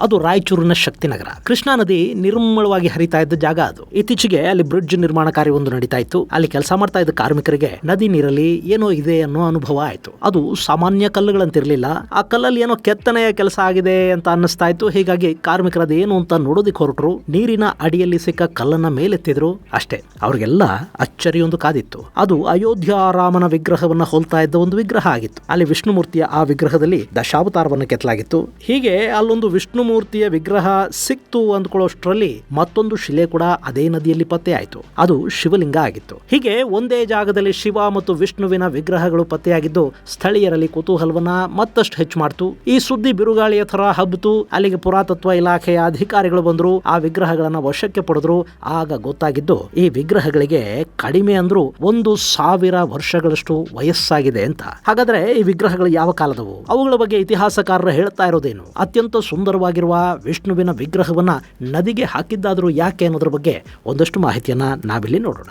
ಅದು ರಾಯಚೂರಿನ ಶಕ್ತಿನಗರ. ಕೃಷ್ಣಾ ನದಿ ನಿರ್ಮಲವಾಗಿ ಹರಿತಾ ಇದ್ದ ಜಾಗ ಅದು. ಇತ್ತೀಚೆಗೆ ಅಲ್ಲಿ ಬ್ರಿಡ್ಜ್ ನಿರ್ಮಾಣ ಕಾರ್ಯ ಒಂದು ನಡೀತಾ ಇತ್ತು. ಅಲ್ಲಿ ಕೆಲಸ ಮಾಡ್ತಾ ಇದ್ದ ಕಾರ್ಮಿಕರಿಗೆ ನದಿ ನೀರಲ್ಲಿ ಏನೋ ಇದೆ ಅನ್ನೋ ಅನುಭವ ಆಯಿತು. ಅದು ಸಾಮಾನ್ಯ ಕಲ್ಲುಗಳಂತಿರಲಿಲ್ಲ. ಆ ಕಲ್ಲಲ್ಲಿ ಏನೋ ಕೆತ್ತನೆಯ ಕೆಲಸ ಆಗಿದೆ ಅಂತ ಅನ್ನಿಸ್ತಾ ಇತ್ತು. ಹೀಗಾಗಿ ಕಾರ್ಮಿಕರದು ಏನು ಅಂತ ನೋಡೋದಿಕ್ಕೆ ಹೊರಟರು. ನೀರಿನ ಅಡಿಯಲ್ಲಿ ಸಿಕ್ಕ ಕಲ್ಲನ್ನ ಮೇಲೆತ್ತಿದ್ರು. ಅಷ್ಟೇ. ಅವ್ರಿಗೆಲ್ಲ ಅಚ್ಚರಿಯೊಂದು ಕಾದಿತ್ತು. ಅದು ಅಯೋಧ್ಯ ರಾಮನ ವಿಗ್ರಹವನ್ನ ಹೋಲ್ತಾ ಇದ್ದ ಒಂದು ವಿಗ್ರಹ ಆಗಿತ್ತು. ಅಲ್ಲಿ ವಿಷ್ಣುಮೂರ್ತಿಯ ಆ ವಿಗ್ರಹದಲ್ಲಿ ದಶಾವತಾರವನ್ನು ಕೆತ್ತಲಾಗಿತ್ತು. ಹೀಗೆ ಅಲ್ಲೊಂದು ವಿಷ್ಣುಮೂರ್ತಿಯ ವಿಗ್ರಹ ಸಿಕ್ತು ಅಂದ್ಕೊಳ್ಳೋಷ್ಟರಲ್ಲಿ ಮತ್ತೊಂದು ಶಿಲೆ ಕೂಡ ಅದೇ ನದಿಯಲ್ಲಿ ಪತ್ತೆ ಆಯಿತು. ಅದು ಶಿವಲಿಂಗ ಆಗಿತ್ತು. ಹೀಗೆ ಒಂದೇ ಜಾಗದಲ್ಲಿ ಶಿವ ಮತ್ತು ವಿಷ್ಣುವಿನ ವಿಗ್ರಹಗಳು ಪತ್ತೆಯಾಗಿದ್ದು ಸ್ಥಳೀಯರಲ್ಲಿ ಕುತೂಹಲವನ್ನ ಮತ್ತಷ್ಟು ಹೆಚ್ಚು ಮಾಡ್ತು. ಈ ಸುದ್ದಿ ಬಿರುಗಾಳಿಯ ತರ ಹಬ್ಬಿತು. ಅಲ್ಲಿಗೆ ಪುರಾತತ್ವ ಇಲಾಖೆಯ ಅಧಿಕಾರಿಗಳು ಬಂದ್ರು. ಆ ವಿಗ್ರಹಗಳನ್ನ ವಶಕ್ಕೆ ಪಡೆದ್ರು. ಆಗ ಗೊತ್ತಾಗಿದ್ದು ಈ ವಿಗ್ರಹಗಳಿಗೆ ಕಡಿಮೆ ಅಂದ್ರೂ ಒಂದು ಸಾವಿರ ವರ್ಷಗಳಷ್ಟು ವಯಸ್ಸಾಗಿದೆ ಅಂತ. ಹಾಗಾದ್ರೆ ಈ ವಿಗ್ರಹಗಳು ಯಾವ ಕಾಲದವು? ಅವುಗಳ ಬಗ್ಗೆ ಇತಿಹಾಸಕಾರರು ಹೇಳ್ತಾ ಇರೋದೇನು? ಅತ್ಯಂತ ಸುಂದರವಾಗಿರುವ ವಿಷ್ಣುವಿನ ವಿಗ್ರಹವನ್ನು ನದಿಗೆ ಹಾಕಿದ್ದಾದರೂ ಯಾಕೆ ಅನ್ನೋದ್ರ ಬಗ್ಗೆ ಒಂದಷ್ಟು ಮಾಹಿತಿಯನ್ನು ನಾವಿಲ್ಲಿ ನೋಡೋಣ.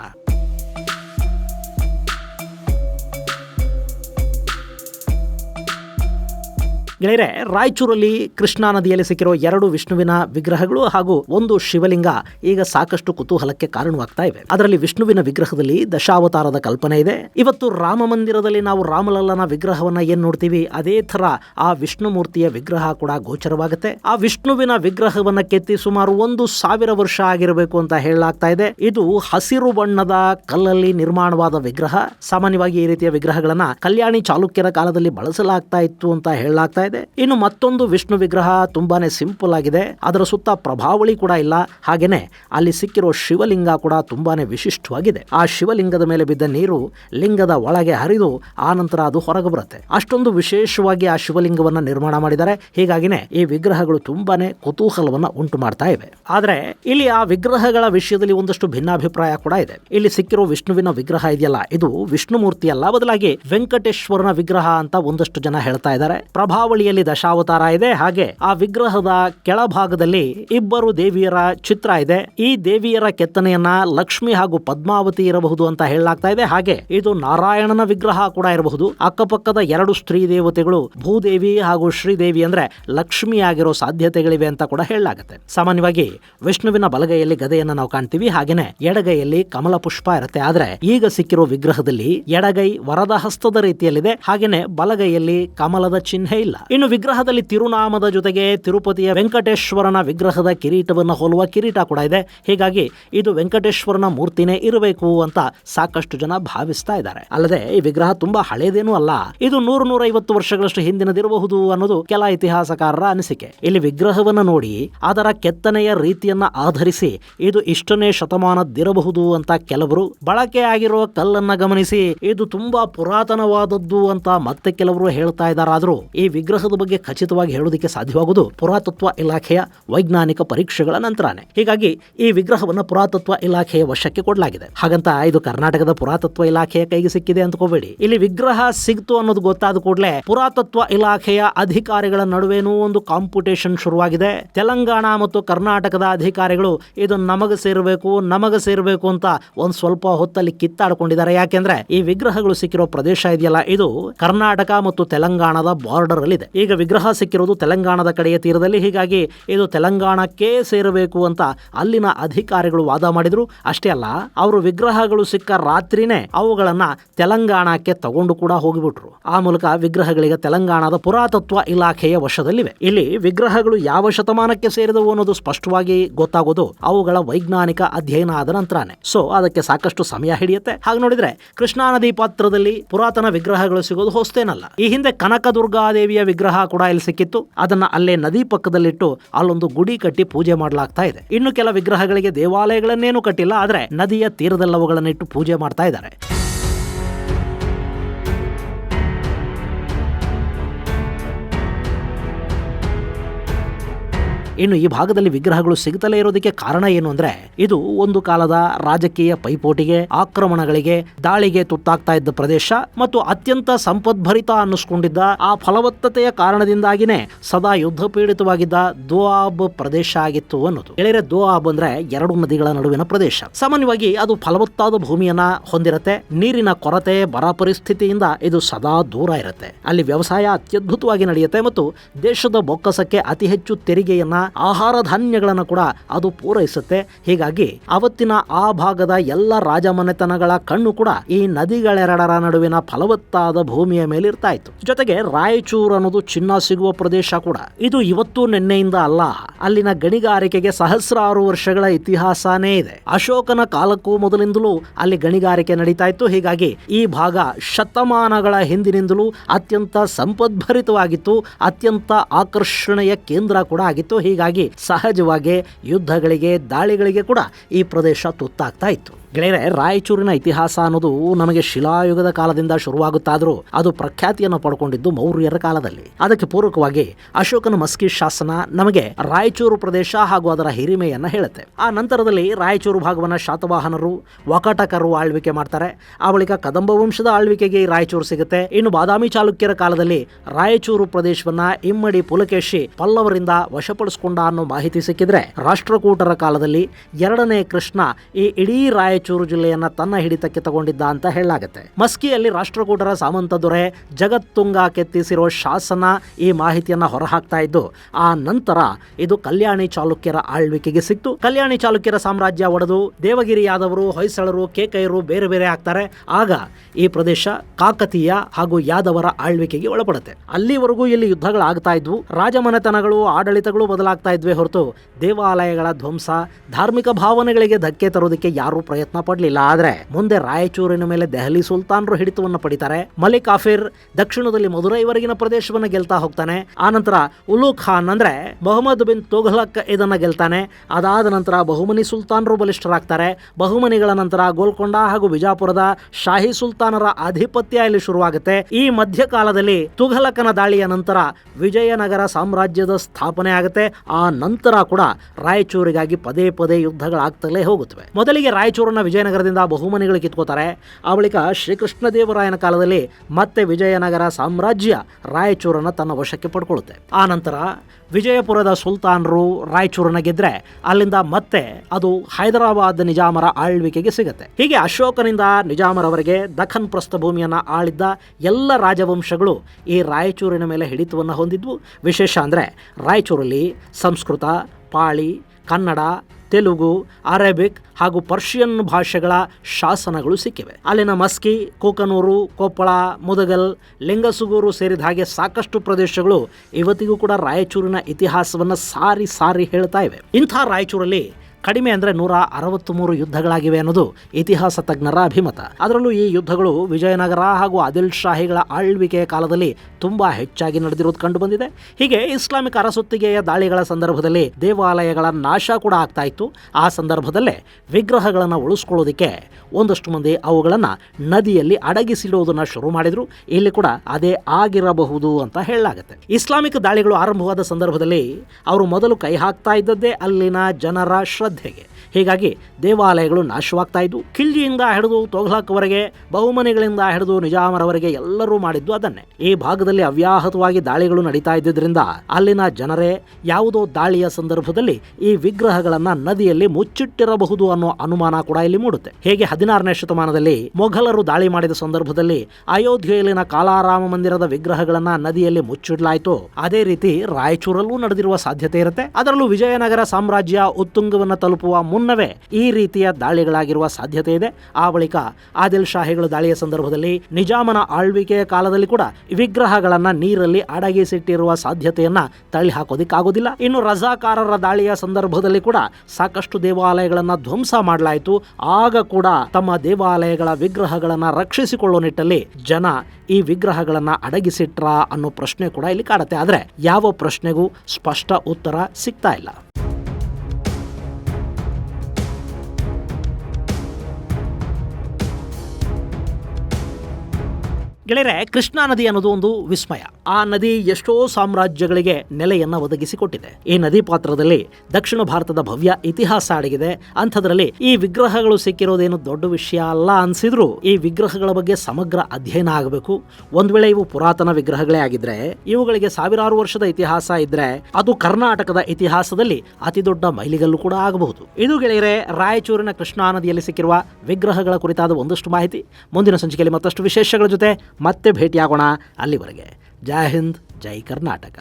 ಗೆಳೆಯರೆ, ರಾಯಚೂರಲ್ಲಿ ಕೃಷ್ಣಾ ನದಿಯಲ್ಲಿ ಸಿಕ್ಕಿರೋ ಎರಡು ವಿಷ್ಣುವಿನ ವಿಗ್ರಹಗಳು ಹಾಗೂ ಒಂದು ಶಿವಲಿಂಗ ಈಗ ಸಾಕಷ್ಟು ಕುತೂಹಲಕ್ಕೆ ಕಾರಣವಾಗ್ತಾ ಇವೆ. ಅದರಲ್ಲಿ ವಿಷ್ಣುವಿನ ವಿಗ್ರಹದಲ್ಲಿ ದಶಾವತಾರದ ಕಲ್ಪನೆ ಇದೆ. ಇವತ್ತು ರಾಮ ಮಂದಿರದಲ್ಲಿ ನಾವು ರಾಮಲಲ್ಲನ ವಿಗ್ರಹವನ್ನ ಏನ್ ನೋಡ್ತೀವಿ? ಅದೇ ತರ ಆ ವಿಷ್ಣು ಮೂರ್ತಿಯ ವಿಗ್ರಹ ಕೂಡ ಗೋಚರವಾಗುತ್ತೆ. ಆ ವಿಷ್ಣುವಿನ ವಿಗ್ರಹವನ್ನ ಕೆತ್ತಿ ಸುಮಾರು ಒಂದು ಸಾವಿರ ವರ್ಷ ಆಗಿರಬೇಕು ಅಂತ ಹೇಳಲಾಗ್ತಾ ಇದೆ. ಇದು ಹಸಿರು ಬಣ್ಣದ ಕಲ್ಲಲ್ಲಿ ನಿರ್ಮಾಣವಾದ ವಿಗ್ರಹ. ಸಾಮಾನ್ಯವಾಗಿ ಈ ರೀತಿಯ ವಿಗ್ರಹಗಳನ್ನ ಕಲ್ಯಾಣಿ ಚಾಲುಕ್ಯರ ಕಾಲದಲ್ಲಿ ಬಳಸಲಾಗ್ತಾ ಇತ್ತು ಅಂತ ಹೇಳಲಾಗ್ತಾ ಇದೆ. ಇನ್ನು ಮತ್ತೊಂದು ವಿಷ್ಣು ವಿಗ್ರಹ ತುಂಬಾನೇ ಸಿಂಪಲ್ ಆಗಿದೆ. ಅದರ ಸುತ್ತ ಪ್ರಭಾವಳಿ ಕೂಡ ಇಲ್ಲ. ಹಾಗೇನೆ ಅಲ್ಲಿ ಸಿಕ್ಕಿರೋ ಶಿವಲಿಂಗ ಕೂಡ ತುಂಬಾನೇ ವಿಶಿಷ್ಟವಾಗಿದೆ. ಆ ಶಿವಲಿಂಗದ ಮೇಲೆ ಬಿದ್ದ ನೀರು ಲಿಂಗದ ಒಳಗೆ ಹರಿದು ಆ ನಂತರ ಅದು ಹೊರಗೆ ಬರುತ್ತೆ. ಅಷ್ಟೊಂದು ವಿಶೇಷವಾಗಿ ಆ ಶಿವಲಿಂಗವನ್ನ ನಿರ್ಮಾಣ ಮಾಡಿದ್ದಾರೆ. ಹೀಗಾಗಿನೇ ಈ ವಿಗ್ರಹಗಳು ತುಂಬಾನೇ ಕುತೂಹಲವನ್ನ ಉಂಟು ಮಾಡ್ತಾ ಇವೆ. ಆದ್ರೆ ಇಲ್ಲಿ ಆ ವಿಗ್ರಹಗಳ ವಿಷಯದಲ್ಲಿ ಒಂದಷ್ಟು ಭಿನ್ನಾಭಿಪ್ರಾಯ ಕೂಡ ಇದೆ. ಇಲ್ಲಿ ಸಿಕ್ಕಿರೋ ವಿಷ್ಣುವಿನ ವಿಗ್ರಹ ಇದೆಯಲ್ಲ, ಇದು ವಿಷ್ಣು ಮೂರ್ತಿ ಅಲ್ಲ ಬದಲಾಗಿ ವೆಂಕಟೇಶ್ವರನ ವಿಗ್ರಹ ಅಂತ ಒಂದಷ್ಟು ಜನ ಹೇಳ್ತಾ ಇದ್ದಾರೆ. ಪ್ರಭಾವಳಿಯಲ್ಲಿ ದಶಾವತಾರ ಇದೆ. ಹಾಗೆ ಆ ವಿಗ್ರಹದ ಕೆಳಭಾಗದಲ್ಲಿ ಇಬ್ಬರು ದೇವಿಯರ ಚಿತ್ರ ಇದೆ. ಈ ದೇವಿಯರ ಕೆತ್ತನೆಯನ್ನ ಲಕ್ಷ್ಮಿ ಹಾಗೂ ಪದ್ಮಾವತಿ ಇರಬಹುದು ಅಂತ ಹೇಳಲಾಗ್ತಾ ಇದೆ. ಹಾಗೆ ಇದು ನಾರಾಯಣನ ವಿಗ್ರಹ ಕೂಡ ಇರಬಹುದು. ಅಕ್ಕಪಕ್ಕದ ಎರಡು ಸ್ತ್ರೀ ದೇವತೆಗಳು ಭೂದೇವಿ ಹಾಗೂ ಶ್ರೀದೇವಿ ಅಂದ್ರೆ ಲಕ್ಷ್ಮಿಯಾಗಿರೋ ಸಾಧ್ಯತೆಗಳಿವೆ ಅಂತ ಕೂಡ ಹೇಳಲಾಗುತ್ತೆ. ಸಾಮಾನ್ಯವಾಗಿ ವಿಷ್ಣುವಿನ ಬಲಗೈಯಲ್ಲಿ ಗದೆಯನ್ನು ನಾವು ಕಾಣ್ತೀವಿ. ಹಾಗೇನೆ ಎಡಗೈಯಲ್ಲಿ ಕಮಲ ಪುಷ್ಪ ಇರುತ್ತೆ. ಆದ್ರೆ ಈಗ ಸಿಕ್ಕಿರೋ ವಿಗ್ರಹದಲ್ಲಿ ಎಡಗೈ ವರದ ಹಸ್ತದ ರೀತಿಯಲ್ಲಿದೆ. ಹಾಗೇನೆ ಬಲಗೈಯಲ್ಲಿ ಕಮಲದ ಚಿಹ್ನೆ ಇಲ್ಲ. ಇನ್ನು ವಿಗ್ರಹದಲ್ಲಿ ತಿರುನಾಮದ ಜೊತೆಗೆ ತಿರುಪತಿಯ ವೆಂಕಟೇಶ್ವರನ ವಿಗ್ರಹದ ಕಿರೀಟವನ್ನು ಹೋಲುವ ಕಿರೀಟ ಕೂಡ ಇದೆ. ಹೀಗಾಗಿ ಇದು ವೆಂಕಟೇಶ್ವರನ ಮೂರ್ತಿನೇ ಇರಬೇಕು ಅಂತ ಸಾಕಷ್ಟು ಜನ ಭಾವಿಸ್ತಾ ಇದ್ದಾರೆ. ಅಲ್ಲದೆ ಈ ವಿಗ್ರಹ ತುಂಬಾ ಹಳೇದೇನೂ ಅಲ್ಲ. ಇದು ನೂರು ನೂರೈವತ್ತು ವರ್ಷಗಳಷ್ಟು ಹಿಂದಿನದಿರಬಹುದು ಅನ್ನೋದು ಕೆಲ ಇತಿಹಾಸಕಾರರ ಅನಿಸಿಕೆ. ಇಲ್ಲಿ ವಿಗ್ರಹವನ್ನು ನೋಡಿ, ಅದರ ಕೆತ್ತನೆಯ ರೀತಿಯನ್ನ ಆಧರಿಸಿ ಇದು ಇಷ್ಟನೇ ಶತಮಾನದ್ದಿರಬಹುದು ಅಂತ ಕೆಲವರು ಬಳಕೆ ಆಗಿರುವ ಕಲ್ಲನ್ನ ಗಮನಿಸಿ, ಇದು ತುಂಬಾ ಪುರಾತನವಾದದ್ದು ಅಂತ ಮತ್ತೆ ಕೆಲವರು ಹೇಳ್ತಾ ಇದ್ದಾರಾದ್ರೂ ಈ ವಿಗ್ರಹದ ಬಗ್ಗೆ ಖಚಿತವಾಗಿ ಹೇಳೋದಕ್ಕೆ ಸಾಧ್ಯವಾಗುವುದು ಪುರಾತತ್ವ ಇಲಾಖೆಯ ವೈಜ್ಞಾನಿಕ ಪರೀಕ್ಷೆಗಳ ನಂತರನೇ. ಹೀಗಾಗಿ ಈ ವಿಗ್ರಹವನ್ನು ಪುರಾತತ್ವ ಇಲಾಖೆಯ ವಶಕ್ಕೆ ಕೊಡಲಾಗಿದೆ. ಹಾಗಂತ ಇದು ಕರ್ನಾಟಕದ ಪುರಾತತ್ವ ಇಲಾಖೆಯ ಕೈಗೆ ಸಿಕ್ಕಿದೆ ಅಂತಕೋಬೇಡಿ ಇಲ್ಲಿ ವಿಗ್ರಹ ಸಿಗ್ತು ಅನ್ನೋದು ಗೊತ್ತಾದ ಕೂಡಲೇ ಪುರಾತತ್ವ ಇಲಾಖೆಯ ಅಧಿಕಾರಿಗಳ ನಡುವೆನೂ ಒಂದು ಕಾಂಪಿಟೇಷನ್ ಶುರುವಾಗಿದೆ. ತೆಲಂಗಾಣ ಮತ್ತು ಕರ್ನಾಟಕದ ಅಧಿಕಾರಿಗಳು ಇದು ನಮಗೆ ಸೇರಬೇಕು ನಮಗೆ ಸೇರಬೇಕು ಅಂತ ಒಂದ್ ಸ್ವಲ್ಪ ಹೊತ್ತಲ್ಲಿ ಕಿತ್ತಾಡ್ಕೊಂಡಿದ್ದಾರೆ. ಯಾಕೆಂದ್ರೆ ಈ ವಿಗ್ರಹಗಳು ಸಿಕ್ಕಿರೋ ಪ್ರದೇಶ ಇದೆಯಲ್ಲ, ಇದು ಕರ್ನಾಟಕ ಮತ್ತು ತೆಲಂಗಾಣದ ಬಾರ್ಡರ್ ಅಲ್ಲಿ ಇದೆ ಈಗ ವಿಗ್ರಹ ಸಿಕ್ಕಿರೋದು ತೆಲಂಗಾಣದ ಕಡೆಯ ತೀರದಲ್ಲಿ, ಹೀಗಾಗಿ ಇದು ತೆಲಂಗಾಣಕ್ಕೆ ಸೇರಬೇಕು ಅಂತ ಅಲ್ಲಿನ ಅಧಿಕಾರಿಗಳು ವಾದ ಮಾಡಿದ್ರು. ಅಷ್ಟೇ ಅಲ್ಲ, ಅವರು ವಿಗ್ರಹಗಳು ಸಿಕ್ಕ ರಾತ್ರಿನೇ ಅವುಗಳನ್ನ ತೆಲಂಗಾಣಕ್ಕೆ ತಗೊಂಡು ಕೂಡ ಹೋಗಿಬಿಟ್ರು. ಆ ಮೂಲಕ ವಿಗ್ರಹಗಳಿಗೆ ತೆಲಂಗಾಣದ ಪುರಾತತ್ವ ಇಲಾಖೆಯ ವಶದಲ್ಲಿವೆ. ಇಲ್ಲಿ ವಿಗ್ರಹಗಳು ಯಾವ ಶತಮಾನಕ್ಕೆ ಸೇರಿದವು ಅನ್ನೋದು ಸ್ಪಷ್ಟವಾಗಿ ಗೊತ್ತಾಗೋದು ಅವುಗಳ ವೈಜ್ಞಾನಿಕ ಅಧ್ಯಯನ ಆದ ನಂತರನೇ. ಸೊ ಅದಕ್ಕೆ ಸಾಕಷ್ಟು ಸಮಯ ಹಿಡಿಯುತ್ತೆ. ಹಾಗೆ ನೋಡಿದ್ರೆ ಕೃಷ್ಣಾ ನದಿ ಪಾತ್ರದಲ್ಲಿ ಪುರಾತನ ವಿಗ್ರಹಗಳು ಸಿಗೋದು ಹೊಸ್ತೇನಲ್ಲ. ಈ ಹಿಂದೆ ಕನಕದುರ್ಗಾದೇವಿಯ ವಿಗ್ರಹ ಕೂಡ ಇಲ್ಲಿ ಸಿಕ್ಕಿತ್ತು. ಅದನ್ನ ಅಲ್ಲೇ ನದಿ ಪಕ್ಕದಲ್ಲಿಟ್ಟು ಅಲ್ಲೊಂದು ಗುಡಿ ಕಟ್ಟಿ ಪೂಜೆ ಮಾಡಲಾಗ್ತಾ ಇದೆ. ಇನ್ನು ಕೆಲ ವಿಗ್ರಹಗಳಿಗೆ ದೇವಾಲಯಗಳನ್ನೇನು ಕಟ್ಟಿಲ್ಲ, ಆದರೆ ನದಿಯ ತೀರದಲ್ಲವುಗಳನ್ನಿಟ್ಟು ಪೂಜೆ ಮಾಡ್ತಾ ಇದ್ದಾರೆ. ಇನ್ನು ಈ ಭಾಗದಲ್ಲಿ ವಿಗ್ರಹಗಳು ಸಿಗುತ್ತಲೇ ಇರೋದಕ್ಕೆ ಕಾರಣ ಏನು ಅಂದ್ರೆ, ಇದು ಒಂದು ಕಾಲದ ರಾಜಕೀಯ ಪೈಪೋಟಿಗೆ, ಆಕ್ರಮಣಗಳಿಗೆ, ದಾಳಿಗೆ ತುತ್ತಾಗ್ತಾ ಇದ್ದ ಪ್ರದೇಶ ಮತ್ತು ಅತ್ಯಂತ ಸಂಪದ್ಭರಿತ ಅನ್ನಿಸ್ಕೊಂಡಿದ್ದ ಆ ಫಲವತ್ತತೆಯ ಕಾರಣದಿಂದಾಗಿನೇ ಸದಾ ಯುದ್ಧ ಪೀಡಿತವಾಗಿದ್ದ ದೋಆಬ್ ಪ್ರದೇಶ ಆಗಿತ್ತು ಅನ್ನೋದು. ಹೇಳಿದ್ರೆ ದೋಆಬ್ ಅಂದ್ರೆ ಎರಡು ನದಿಗಳ ನಡುವಿನ ಪ್ರದೇಶ. ಸಾಮಾನ್ಯವಾಗಿ ಅದು ಫಲವತ್ತಾದ ಭೂಮಿಯನ್ನ ಹೊಂದಿರತ್ತೆ, ನೀರಿನ ಕೊರತೆ, ಬರ ಪರಿಸ್ಥಿತಿಯಿಂದ ಇದು ಸದಾ ದೂರ ಇರುತ್ತೆ. ಅಲ್ಲಿ ವ್ಯವಸಾಯ ಅತ್ಯದ್ಭುತವಾಗಿ ನಡೆಯುತ್ತೆ ಮತ್ತು ದೇಶದ ಬೊಕ್ಕಸಕ್ಕೆ ಅತಿ ಹೆಚ್ಚು ತೆರಿಗೆಯನ್ನ ಆಹಾರ ಧಾನ್ಯಗಳನ್ನು ಕೂಡ ಅದು ಪೂರೈಸುತ್ತೆ. ಹೀಗಾಗಿ ಅವತ್ತಿನ ಆ ಭಾಗದ ಎಲ್ಲ ರಾಜಮನೆತನಗಳ ಕಣ್ಣು ಕೂಡ ಈ ನದಿಗಳೆರಡರ ನಡುವಿನ ಫಲವತ್ತಾದ ಭೂಮಿಯ ಮೇಲೆ ಇರ್ತಾ ಇತ್ತು ಜೊತೆಗೆ ರಾಯಚೂರು ಅನ್ನೋದು ಚಿನ್ನ ಸಿಗುವ ಪ್ರದೇಶ ಕೂಡ. ಇದು ಇವತ್ತು ನಿನ್ನೆಯಿಂದ ಅಲ್ಲ. ಅಲ್ಲಿನ ಗಣಿಗಾರಿಕೆಗೆ ಸಹಸ್ರಾರು ವರ್ಷಗಳ ಇತಿಹಾಸನೇ ಇದೆ. ಅಶೋಕನ ಕಾಲಕ್ಕೂ ಮೊದಲಿಂದಲೂ ಅಲ್ಲಿ ಗಣಿಗಾರಿಕೆ ನಡೀತಾ ಇತ್ತು ಹೀಗಾಗಿ ಈ ಭಾಗ ಶತಮಾನಗಳ ಹಿಂದಿನಿಂದಲೂ ಅತ್ಯಂತ ಸಂಪದ್ಭರಿತವಾಗಿತ್ತು. ಅತ್ಯಂತ ಆಕರ್ಷಣೆಯ ಕೇಂದ್ರ ಕೂಡ ಆಗಿತ್ತು. ಹೀಗಾಗಿ ಸಹಜವಾಗಿ ಯುದ್ಧಗಳಿಗೆ ದಾಳಿಗಳಿಗೆ ಕೂಡ ಈ ಪ್ರದೇಶ ತುತ್ತಾಗ್ತಾ ಇತ್ತು. ಗೆಳೆಯರೆ, ರಾಯಚೂರಿನ ಇತಿಹಾಸ ಅನ್ನೋದು ನಮಗೆ ಶಿಲಾಯುಗದ ಕಾಲದಿಂದ ಶುರುವಾಗುತ್ತಾದರೂ ಅದು ಪ್ರಖ್ಯಾತಿಯನ್ನು ಪಡ್ಕೊಂಡಿದ್ದು ಮೌರ್ಯರ ಕಾಲದಲ್ಲಿ. ಅದಕ್ಕೆ ಪೂರಕವಾಗಿ ಅಶೋಕನ ಮಸ್ಕಿ ಶಾಸನ ನಮಗೆ ರಾಯಚೂರು ಪ್ರದೇಶ ಹಾಗೂ ಅದರ ಹಿರಿಮೆಯನ್ನು ಹೇಳುತ್ತೆ. ಆ ನಂತರದಲ್ಲಿ ರಾಯಚೂರು ಭಾಗವನ್ನ ಶಾತವಾಹನರು, ವಕಟಕರು ಆಳ್ವಿಕೆ ಮಾಡ್ತಾರೆ. ಆ ಬಳಿಕ ಕದಂಬ ವಂಶದ ಆಳ್ವಿಕೆಗೆ ರಾಯಚೂರು ಸಿಗುತ್ತೆ. ಇನ್ನು ಬಾದಾಮಿ ಚಾಲುಕ್ಯರ ಕಾಲದಲ್ಲಿ ರಾಯಚೂರು ಪ್ರದೇಶವನ್ನ ಇಮ್ಮಡಿ ಪುಲಕೇಶಿ ಪಲ್ಲವರಿಂದ ವಶಪಡಿಸಿಕೊಂಡ ಅನ್ನೋ ಮಾಹಿತಿ ಸಿಕ್ಕಿದ್ರೆ ರಾಷ್ಟ್ರಕೂಟರ ಕಾಲದಲ್ಲಿ ಎರಡನೇ ಕೃಷ್ಣ ಈ ಇಡೀ ರಾಯಚೂರು ಜಿಲ್ಲೆಯನ್ನ ತನ್ನ ಹಿಡಿತಕ್ಕೆ ತಗೊಂಡಿದ್ದ ಅಂತ ಹೇಳಲಾಗುತ್ತೆ. ಮಸ್ಕಿಯಲ್ಲಿ ರಾಷ್ಟ್ರಕೂಟರ ಸಾಮಂತ ದೊರೆ ಜಗತ್ತುಂಗ ಕೆತ್ತಿಸಿರೋ ಶಾಸನ ಈ ಮಾಹಿತಿಯನ್ನ ಹೊರಹಾಕ್ತಾ ಇದ್ದು, ಆ ನಂತರ ಇದು ಕಲ್ಯಾಣಿ ಚಾಲುಕ್ಯರ ಆಳ್ವಿಕೆಗೆ ಸಿಕ್ತು. ಕಲ್ಯಾಣಿ ಚಾಲುಕ್ಯರ ಸಾಮ್ರಾಜ್ಯ ಒಡೆದು ದೇವಗಿರಿ ಯಾದವರು ಹೊಯ್ಸಳರು, ಕೇಕೈರು ಬೇರೆ ಬೇರೆ ಆಗ್ತಾರೆ. ಆಗ ಈ ಪ್ರದೇಶ ಕಾಕತೀಯ ಹಾಗೂ ಯಾದವರ ಆಳ್ವಿಕೆಗೆ ಒಳಪಡುತ್ತೆ. ಅಲ್ಲಿವರೆಗೂ ಇಲ್ಲಿ ಯುದ್ಧಗಳಾಗ್ತಾ ಇದ್ವು. ರಾಜಮನೆತನಗಳು, ಆಡಳಿತಗಳು ಬದಲಾಗ್ತಾ ಇದ್ವೆ ಹೊರತು ದೇವಾಲಯಗಳ ಧ್ವಂಸ, ಧಾರ್ಮಿಕ ಭಾವನೆಗಳಿಗೆ ಧಕ್ಕೆ ತರೋದಕ್ಕೆ ಯಾರೂ ಪ್ರಯತ್ನ ಪಡಲಿಲ್ಲ. ಆದ್ರೆ ಮುಂದೆ ರಾಯಚೂರಿನ ಮೇಲೆ ದೆಹಲಿ ಸುಲ್ತಾನರು ಹಿಡಿತವನ್ನು ಪಡಿತಾರೆ. ಮಲಿಕ್ ಆಫೀರ್ ದಕ್ಷಿಣದಲ್ಲಿ ಮಧುರೈವರೆಗಿನ ಪ್ರದೇಶವನ್ನು ಗೆಲ್ತಾ ಹೋಗ್ತಾನೆ. ಆನಂತರ ಉಲು ಖಾನ್ ಅಂದ್ರೆ ಮೊಹಮ್ಮದ್ ಬಿನ್ ತುಘಲಕ್ ಇದನ್ನ ಗೆಲ್ತಾನೆ. ಅದಾದ ನಂತರ ಬಹುಮನಿ ಸುಲ್ತಾನರು ಬಲಿಷ್ಠರಾಗ್ತಾರೆ. ಬಹುಮನಿಗಳ ನಂತರ ಗೋಲ್ಕೊಂಡ ಹಾಗೂ ಬಿಜಾಪುರದ ಶಾಹಿ ಸುಲ್ತಾನರ ಆಧಿಪತ್ಯ ಇಲ್ಲಿ ಶುರುವಾಗುತ್ತೆ. ಈ ಮಧ್ಯಕಾಲದಲ್ಲಿ ತುಘಲಕನ ದಾಳಿಯ ನಂತರ ವಿಜಯನಗರ ಸಾಮ್ರಾಜ್ಯದ ಸ್ಥಾಪನೆ ಆಗುತ್ತೆ. ಆ ನಂತರ ಕೂಡ ರಾಯಚೂರಿಗಾಗಿ ಪದೇ ಪದೇ ಯುದ್ಧಗಳಾಗ್ತಲೇ ಹೋಗುತ್ತವೆ. ಮೊದಲಿಗೆ ರಾಯಚೂರನ್ನ ವಿಜಯನಗರದಿಂದ ಬಹುಮನಿಗಳು ಕಿತ್ಕೋತಾರೆ. ಆ ಬಳಿಕ ಶ್ರೀಕೃಷ್ಣದೇವರಾಯನ ಕಾಲದಲ್ಲಿ ಮತ್ತೆ ವಿಜಯನಗರ ಸಾಮ್ರಾಜ್ಯ ರಾಯಚೂರನ್ನು ತನ್ನ ವಶಕ್ಕೆ ಪಡ್ಕೊಳ್ಳುತ್ತೆ. ಆ ನಂತರ ವಿಜಯಪುರದ ಸುಲ್ತಾನರು ರಾಯಚೂರನ್ನ ಗೆದ್ರೆ ಅಲ್ಲಿಂದ ಮತ್ತೆ ಅದು ಹೈದರಾಬಾದ್ ನಿಜಾಮರ ಆಳ್ವಿಕೆಗೆ ಸಿಗುತ್ತೆ. ಹೀಗೆ ಅಶೋಕನಿಂದ ನಿಜಾಮರವರೆಗೆ ದಖನ್ ಪ್ರಸ್ಥಭೂಮಿಯನ್ನು ಆಳಿದ್ದ ಎಲ್ಲ ರಾಜವಂಶಗಳು ಈ ರಾಯಚೂರಿನ ಮೇಲೆ ಹಿಡಿತವನ್ನು ಹೊಂದಿದ್ವು. ವಿಶೇಷ ಅಂದರೆ ರಾಯಚೂರಲ್ಲಿ ಸಂಸ್ಕೃತ, ಪಾಳಿ, ಕನ್ನಡ ತೆಲುಗು, ಅರೇಬಿಕ್ ಹಾಗೂ ಪರ್ಷಿಯನ್ ಭಾಷೆಗಳ ಶಾಸನಗಳು ಸಿಕ್ಕಿವೆ. ಅಲ್ಲಿನ ಮಸ್ಕಿ, ಕೋಕನೂರು, ಕೊಪ್ಪಳ, ಮುದಗಲ್, ಲಿಂಗಸುಗೂರು ಸೇರಿದ ಹಾಗೆ ಸಾಕಷ್ಟು ಪ್ರದೇಶಗಳು ಇವತ್ತಿಗೂ ಕೂಡ ರಾಯಚೂರಿನ ಇತಿಹಾಸವನ್ನು ಸಾರಿ ಸಾರಿ ಹೇಳ್ತಾ ಇವೆ. ಇಂಥ ರಾಯಚೂರಲ್ಲಿ ಕಡಿಮೆ ಅಂದರೆ ನೂರ ಅರವತ್ತ್ಮೂರು ಯುದ್ಧಗಳಾಗಿವೆ ಅನ್ನೋದು ಇತಿಹಾಸ ತಜ್ಞರ ಅಭಿಮತ. ಅದರಲ್ಲೂ ಈ ಯುದ್ಧಗಳು ವಿಜಯನಗರ ಹಾಗೂ ಆದಿಲ್ ಶಾಹಿಗಳ ಆಳ್ವಿಕೆಯ ಕಾಲದಲ್ಲಿ ತುಂಬಾ ಹೆಚ್ಚಾಗಿ ನಡೆದಿರುವುದು ಕಂಡು ಬಂದಿದೆ ಹೀಗೆ ಇಸ್ಲಾಮಿಕ್ ಅರಸೊತ್ತಿಗೆಯ ದಾಳಿಗಳ ಸಂದರ್ಭದಲ್ಲಿ ದೇವಾಲಯಗಳ ನಾಶ ಕೂಡ ಆಗ್ತಾ ಇತ್ತು. ಆ ಸಂದರ್ಭದಲ್ಲೇ ವಿಗ್ರಹಗಳನ್ನು ಉಳಿಸ್ಕೊಳ್ಳೋದಕ್ಕೆ ಒಂದಷ್ಟು ಮಂದಿ ಅವುಗಳನ್ನು ನದಿಯಲ್ಲಿ ಅಡಗಿಸಿಡುವುದನ್ನು ಶುರು ಮಾಡಿದ್ರು. ಇಲ್ಲಿ ಕೂಡ ಅದೇ ಆಗಿರಬಹುದು ಅಂತ ಹೇಳಲಾಗುತ್ತೆ. ಇಸ್ಲಾಮಿಕ್ ದಾಳಿಗಳು ಆರಂಭವಾದ ಸಂದರ್ಭದಲ್ಲಿ ಅವರು ಮೊದಲು ಕೈ ಹಾಕ್ತಾ ಇದ್ದದ್ದೇ ಅಲ್ಲಿನ ಜನರ থেকে ಹೀಗಾಗಿ ದೇವಾಲಯಗಳು ನಾಶವಾಗ್ತಾ ಇದ್ವು. ಖಿಲ್ಜಿಯಿಂದ ಹಿಡಿದು ತೊಘಲಕ್ವರೆಗೆ ಬಹುಮನೆಗಳಿಂದ ಹಿಡಿದು ನಿಜಾಮರವರೆಗೆ ಎಲ್ಲರೂ ಮಾಡಿದ್ದು ಅದನ್ನೇ. ಈ ಭಾಗದಲ್ಲಿ ಅವ್ಯಾಹತವಾಗಿ ದಾಳಿಗಳು ನಡೀತಾ ಇದ್ದಿದ್ದರಿಂದ ಅಲ್ಲಿನ ಜನರೇ ಯಾವುದೋ ದಾಳಿಯ ಸಂದರ್ಭದಲ್ಲಿ ಈ ವಿಗ್ರಹಗಳನ್ನ ನದಿಯಲ್ಲಿ ಮುಚ್ಚಿಟ್ಟಿರಬಹುದು ಅನ್ನೋ ಅನುಮಾನ ಕೂಡ ಇಲ್ಲಿ ಮೂಡುತ್ತೆ. ಹೇಗೆ ಹದಿನಾರನೇ ಶತಮಾನದಲ್ಲಿ ಮೊಘಲರು ದಾಳಿ ಮಾಡಿದ ಸಂದರ್ಭದಲ್ಲಿ ಅಯೋಧ್ಯೆಯಲ್ಲಿನ ಕಾಲಾರಾಮ ಮಂದಿರದ ವಿಗ್ರಹಗಳನ್ನ ನದಿಯಲ್ಲಿ ಮುಚ್ಚಿಡಲಾಯಿತು. ಅದೇ ರೀತಿ ರಾಯಚೂರಲ್ಲೂ ನಡೆದಿರುವ ಸಾಧ್ಯತೆ ಇರುತ್ತೆ. ಅದರಲ್ಲೂ ವಿಜಯನಗರ ಸಾಮ್ರಾಜ್ಯ ಉತ್ತುಂಗವನ್ನು ತಲುಪುವ ಮುನ್ನವೇ ಈ ರೀತಿಯ ದಾಳಿಗಳಾಗಿರುವ ಸಾಧ್ಯತೆ ಇದೆ. ಆ ಬಳಿಕ ಆದಿಲ್ ಶಾಹಿಗಳ ದಾಳಿಯ ಸಂದರ್ಭದಲ್ಲಿ ನಿಜಾಮನ ಆಳ್ವಿಕೆಯ ಕಾಲದಲ್ಲಿ ಕೂಡ ವಿಗ್ರಹಗಳನ್ನ ನೀರಲ್ಲಿ ಅಡಗಿಸಿಟ್ಟಿರುವ ಸಾಧ್ಯತೆಯನ್ನ ತಳ್ಳಿ ಹಾಕೋದಿಕ್ಕಾಗೋದಿಲ್ಲ ಇನ್ನು ರಜಾಕಾರರ ದಾಳಿಯ ಸಂದರ್ಭದಲ್ಲಿ ಕೂಡ ಸಾಕಷ್ಟು ದೇವಾಲಯಗಳನ್ನ ಧ್ವಂಸ ಮಾಡಲಾಯಿತು. ಆಗ ಕೂಡ ತಮ್ಮ ದೇವಾಲಯಗಳ ವಿಗ್ರಹಗಳನ್ನ ರಕ್ಷಿಸಿಕೊಳ್ಳುವ ನಿಟ್ಟಲ್ಲಿ ಜನ ಈ ವಿಗ್ರಹಗಳನ್ನ ಅಡಗಿಸಿಟ್ರ ಅನ್ನೋ ಪ್ರಶ್ನೆ ಕೂಡ ಇಲ್ಲಿ ಕಾಡುತ್ತೆ ಆದ್ರೆ ಯಾವ ಪ್ರಶ್ನೆಗೂ ಸ್ಪಷ್ಟ ಉತ್ತರ ಸಿಗ್ತಾ ಇಲ್ಲ. ಗೆಳೆಯರೆ, ಕೃಷ್ಣಾ ನದಿ ಅನ್ನೋದು ಒಂದು ವಿಸ್ಮಯ. ಆ ನದಿ ಎಷ್ಟೋ ಸಾಮ್ರಾಜ್ಯಗಳಿಗೆ ನೆಲೆಯನ್ನು ಒದಗಿಸಿಕೊಟ್ಟಿದೆ. ಈ ನದಿ ಪಾತ್ರದಲ್ಲಿ ದಕ್ಷಿಣ ಭಾರತದ ಭವ್ಯ ಇತಿಹಾಸ ಅಡಗಿದೆ. ಅಂಥದ್ರಲ್ಲಿ ಈ ವಿಗ್ರಹಗಳು ಸಿಕ್ಕಿರೋದೇನು ದೊಡ್ಡ ವಿಷಯ ಅಲ್ಲ ಅನ್ಸಿದ್ರು ಈ ವಿಗ್ರಹಗಳ ಬಗ್ಗೆ ಸಮಗ್ರ ಅಧ್ಯಯನ ಆಗಬೇಕು. ಒಂದ್ ವೇಳೆ ಇವು ಪುರಾತನ ವಿಗ್ರಹಗಳೇ ಆಗಿದ್ರೆ, ಇವುಗಳಿಗೆ ಸಾವಿರಾರು ವರ್ಷದ ಇತಿಹಾಸ ಇದ್ರೆ, ಅದು ಕರ್ನಾಟಕದ ಇತಿಹಾಸದಲ್ಲಿ ಅತಿ ದೊಡ್ಡ ಮೈಲಿಗಲ್ಲು ಕೂಡ ಆಗಬಹುದು. ಇದು ಗೆಳೆಯರೆ, ರಾಯಚೂರಿನ ಕೃಷ್ಣಾ ನದಿಯಲ್ಲಿ ಸಿಕ್ಕಿರುವ ವಿಗ್ರಹಗಳ ಕುರಿತಾದ ಒಂದಷ್ಟು ಮಾಹಿತಿ. ಮುಂದಿನ ಸಂಚಿಕೆಯಲ್ಲಿ ಮತ್ತಷ್ಟು ವಿಶೇಷಗಳ ಜೊತೆ ಮತ್ತೆ ಭೇಟಿಯಾಗೋಣ ಅಲ್ಲಿವರೆಗೆ. ಜೈ ಹಿಂದ್ ಜೈ ಕರ್ನಾಟಕ.